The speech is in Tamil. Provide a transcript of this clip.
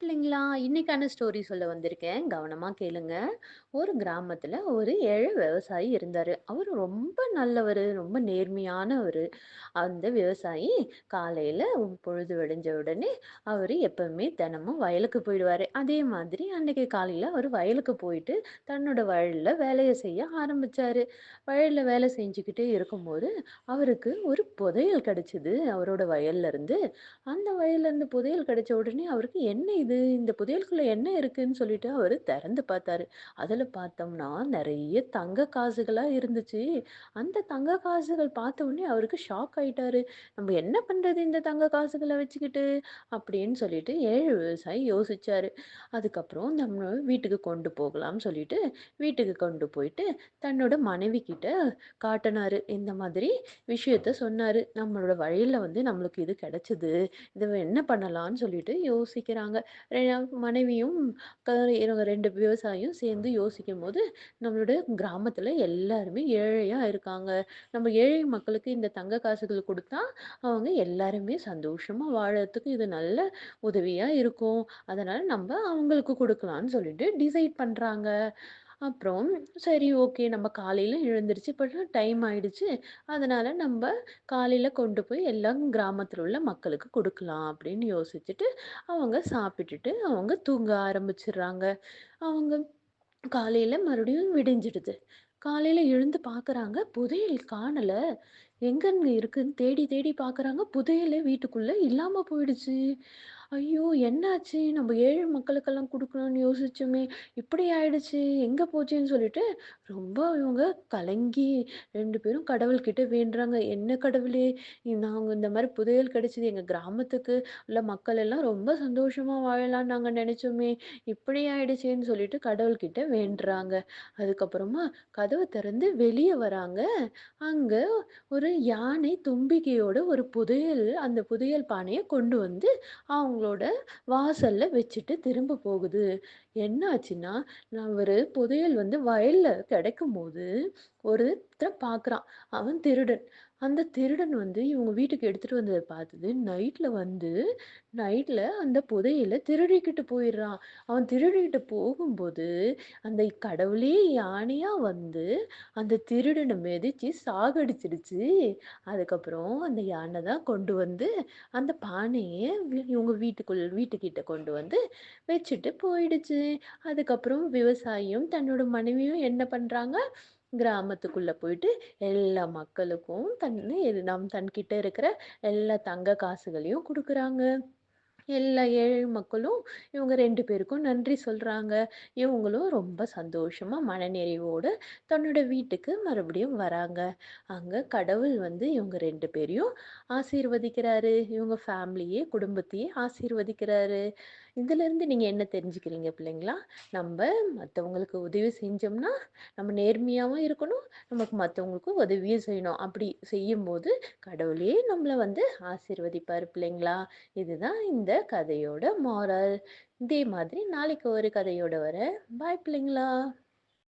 இல்லைங்களா? இன்னைக்கான ஸ்டோரி சொல்ல வந்திருக்கேன். கவனமா கேளுங்க. ஒரு கிராமத்துல ஒரு ஏழை விவசாயி இருந்தாரு. அவர் ரொம்ப நல்லவர் ரொம்ப நேர்மையானவர் அந்த விவசாயி காலையில பொழுது விடிஞ்ச உடனே அவர் எப்பவுமே தினமும் வயலுக்கு போயிடுவாரு. அதே மாதிரி அன்னைக்கு காலையில அவர் வயலுக்கு போயிட்டு, தன்னோட வயல்ல வேலையை செய்ய ஆரம்பிச்சாரு. வயல்ல வேலை செஞ்சுக்கிட்டே இருக்கும்போது, அவருக்கு ஒரு புதையல் கிடைச்சது அவரோட வயல்ல இருந்து. அந்த வயல்ல இருந்து புதையல் கிடைச்ச உடனே அவருக்கு என்ன இது? இந்த புதையலுக்குள்ள என்ன இருக்குன்னு சொல்லிட்டு அவர் திறந்து பார்த்தாரு. அதில் பார்த்தோம்னா நிறைய தங்க காசுகளாக இருந்துச்சு. அந்த தங்க காசுகள் பார்த்த உடனே அவருக்கு ஷாக் ஆயிட்டாரு. "நம்ம என்ன பண்ணுறது இந்த தங்க காசுகளை வச்சுக்கிட்டு?" அப்படின்னு சொல்லிட்டு ஏழு விவசாயி யோசிச்சாரு. அதுக்கப்புறம் நம்ம வீட்டுக்கு கொண்டு போகலாம்னு சொல்லிட்டு, வீட்டுக்கு கொண்டு போயிட்டு தன்னோட மனைவி கிட்ட காட்டினாரு இந்த மாதிரி விஷயத்த சொன்னாரு. "நம்மளோட வழியில் வந்து நம்மளுக்கு இது கிடைச்சது. இதை என்ன பண்ணலாம்னு சொல்லிட்டு யோசிக்கிறாங்க. மனைவியும் க இவங்க ரெண்டு விவசாயியும் சேர்ந்து யோசிக்கும்போது, நம்மளோட கிராமத்தில் எல்லாருமே ஏழையாக இருக்காங்க. நம்ம ஏழை மக்களுக்கு இந்த தங்க காசுகள் கொடுத்தா அவங்க எல்லாருமே சந்தோஷமாக வாழறதுக்கு இது நல்ல உதவியாக இருக்கும். அதனால் நம்ம அவங்களுக்கு கொடுக்கலாம்னு சொல்லிட்டு டிசைட் பண்ணுறாங்க அப்புறம் சரி ஓகே நம்ம காலையில் எழுந்திருச்சு இப்போ டைம் ஆயிடுச்சு. அதனால நம்ம காலையில் கொண்டு போய் எல்லாம் கிராமத்தில் உள்ள மக்களுக்கு கொடுக்கலாம் அப்படின்னு யோசிச்சுட்டு, அவங்க சாப்பிட்டுட்டு அவங்க தூங்க ஆரம்பிச்சிடுறாங்க அவங்க காலையில் மறுபடியும் விடிஞ்சிடுது. காலையில் எழுந்து பார்க்குறாங்க, புதையல் காணலை எங்கங்க இருக்குன்னு தேடி தேடி பார்க்குறாங்க, புதையல் வீட்டுக்குள்ளே இல்லாமல் போயிடுச்சு. ஐயோ! என்னாச்சு? நம்ம ஏழு மக்களுக்கெல்லாம் கொடுக்கணும்னு யோசிச்சோமே! இப்படி ஆயிடுச்சு. எங்க போச்சுன்னு சொல்லிட்டு ரொம்ப இவங்க கலங்கி ரெண்டு பேரும் கடவுள்கிட்ட வேண்டுறாங்க. "என்ன கடவுளே! நாங்க இந்த மாதிரி புதையல் கிடைச்சது எங்க கிராமத்துக்கு உள்ள மக்கள் எல்லாம் ரொம்ப சந்தோஷமா வாழலாம்னு நாங்க நினைச்சோமே இப்படி ஆயிடுச்சேன்னு" சொல்லிட்டு கடவுள்கிட்ட வேண்டுறாங்க. அதுக்கப்புறமா கதவை திறந்து வெளியே வராங்க. அங்க ஒரு யானை தும்பிக்கையோட ஒரு புதையல் அந்த புதையல் பானையை கொண்டு வந்து அவங்க அவங்களோட வாசல்ல வச்சுட்டு திரும்ப போகுது. என்ன ஆச்சுன்னா, அவரு புதையல் வந்து வயல்ல கிடைக்கும்போது, ஒருத்தன் பார்க்குறான். அவன் திருடன். அந்த திருடன் வந்து இவங்க வீட்டுக்கு எடுத்துகிட்டு வந்ததை பார்த்தது நைட்டில் வந்து நைட்டில் அந்த புதையல திருடிக்கிட்டு போயிடுறான். அவன் திருடிக்கிட்டு போகும்போது, அந்த கடவுளே யானையாக வந்து அந்த திருடனை மிதித்து சாகடிச்சிடுச்சு. அதுக்கப்புறம் அந்த யானை தான் கொண்டு வந்து அந்த பானையை இவங்க வீட்டுக்குள் வீட்டுக்கிட்ட கொண்டு வந்து வச்சுட்டு போயிடுச்சு. அதுக்கப்புறம் விவசாயியும் தன்னோட மனைவியும் என்ன பண்ணுறாங்க கிராமத்துக்குள்ள போயிட்டு எல்லா மக்களுக்கும் தன்னு நம் தன்கிட்ட இருக்கிற எல்லா தங்க காசுகளையும் கொடுக்குறாங்க எல்லா ஏழை மக்களும் இவங்க ரெண்டு பேருக்கும் நன்றி சொல்றாங்க. இவங்களும் ரொம்ப சந்தோஷமா, மனநிறைவோடு தன்னோட வீட்டுக்கு மறுபடியும் வராங்க. அங்க கடவுள் வந்து இவங்க ரெண்டு பேரையும் ஆசீர்வதிக்கிறாரு. இவங்க ஃபேமிலியே, குடும்பத்தையே ஆசீர்வதிக்கிறாரு. இதிலிருந்து நீங்கள் என்ன தெரிஞ்சுக்கிறீங்க பிள்ளைங்களா? நம்ம மற்றவங்களுக்கு உதவி செஞ்சோம்னா, நம்ம நேர்மையாகவும் இருக்கணும். நமக்கு மற்றவங்களுக்கும் உதவியும் செய்யணும். அப்படி செய்யும்போது கடவுளே நம்மளை வந்து ஆசீர்வதிப்பார் பிள்ளைங்களா. இதுதான் இந்த கதையோட மாரல் இதே மாதிரி நாளைக்கு ஒரு கதையோட வர பாய் பிள்ளைங்களா.